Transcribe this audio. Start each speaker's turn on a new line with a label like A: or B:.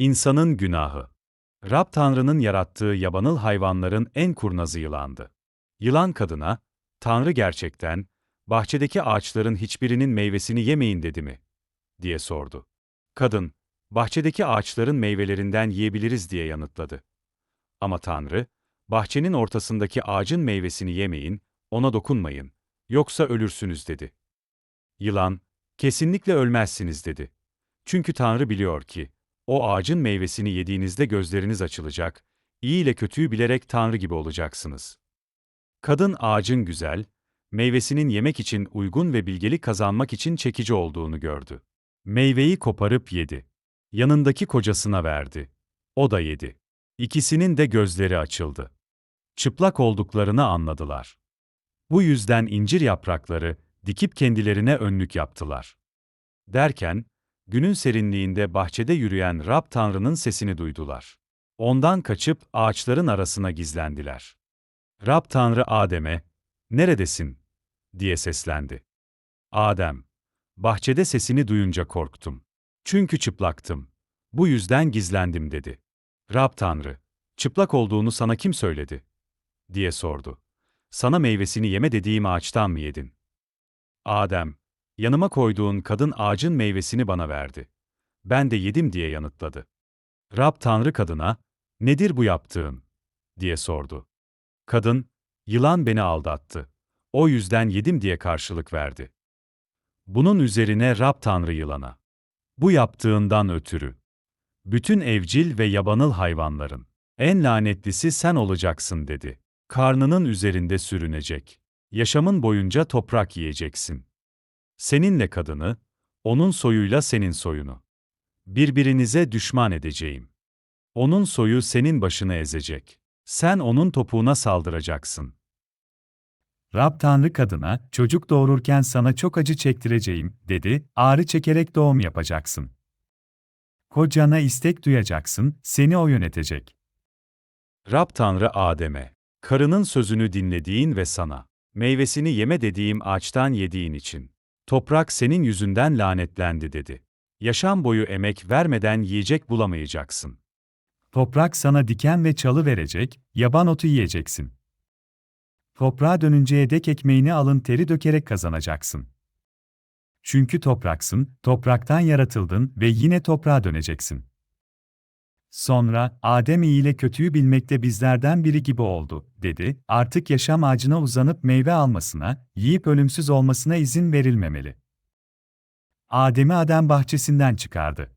A: İnsanın günahı. Rab Tanrı'nın yarattığı yabanıl hayvanların en kurnazı yılandı. Yılan kadına, Tanrı gerçekten, bahçedeki ağaçların hiçbirinin meyvesini yemeyin dedi mi? diye sordu. Kadın, bahçedeki ağaçların meyvelerinden yiyebiliriz diye yanıtladı. Ama Tanrı, bahçenin ortasındaki ağacın meyvesini yemeyin, ona dokunmayın, yoksa ölürsünüz dedi. Yılan, kesinlikle ölmezsiniz dedi. Çünkü Tanrı biliyor ki, o ağacın meyvesini yediğinizde gözleriniz açılacak, iyi ile kötüyü bilerek Tanrı gibi olacaksınız. Kadın ağacın güzel, meyvesinin yemek için uygun ve bilgeli kazanmak için çekici olduğunu gördü. Meyveyi koparıp yedi. Yanındaki kocasına verdi. O da yedi. İkisinin de gözleri açıldı. Çıplak olduklarını anladılar. Bu yüzden incir yaprakları dikip kendilerine önlük yaptılar. Derken, günün serinliğinde bahçede yürüyen Rab Tanrı'nın sesini duydular. Ondan kaçıp ağaçların arasına gizlendiler. Rab Tanrı Adem'e, "Neredesin?" diye seslendi. Adem, "Bahçede sesini duyunca korktum. Çünkü çıplaktım. Bu yüzden gizlendim." dedi. Rab Tanrı, "Çıplak olduğunu sana kim söyledi?" diye sordu. "Sana meyvesini yeme dediğim ağaçtan mı yedin?" Adem, yanıma koyduğun kadın ağacın meyvesini bana verdi. Ben de yedim diye yanıtladı. Rab Tanrı kadına, nedir bu yaptığın? diye sordu. Kadın, yılan beni aldattı. O yüzden yedim diye karşılık verdi. Bunun üzerine Rab Tanrı yılana, bu yaptığından ötürü, bütün evcil ve yabanıl hayvanların, en lanetlisi sen olacaksın dedi. Karnının üzerinde sürünecek. Yaşamın boyunca toprak yiyeceksin. Seninle kadını, onun soyuyla senin soyunu. Birbirinize düşman edeceğim. Onun soyu senin başını ezecek. Sen onun topuğuna saldıracaksın.
B: Rab Tanrı kadına, çocuk doğururken sana çok acı çektireceğim, dedi, ağrı çekerek doğum yapacaksın. Kocana istek duyacaksın, seni o yönetecek.
A: Rab Tanrı Adem'e, karının sözünü dinlediğin ve sana, meyvesini yeme dediğim ağaçtan yediğin için, toprak senin yüzünden lanetlendi dedi. Yaşam boyu emek vermeden yiyecek bulamayacaksın.
B: Toprak sana diken ve çalı verecek, yaban otu yiyeceksin. Toprağa dönünceye dek ekmeğini alın teri dökerek kazanacaksın. Çünkü topraksın, topraktan yaratıldın ve yine toprağa döneceksin. Sonra, Adem ile kötüyü bilmekte bizlerden biri gibi oldu, dedi, artık yaşam ağacına uzanıp meyve almasına, yiyip ölümsüz olmasına izin verilmemeli. Adem'i Adem bahçesinden çıkardı.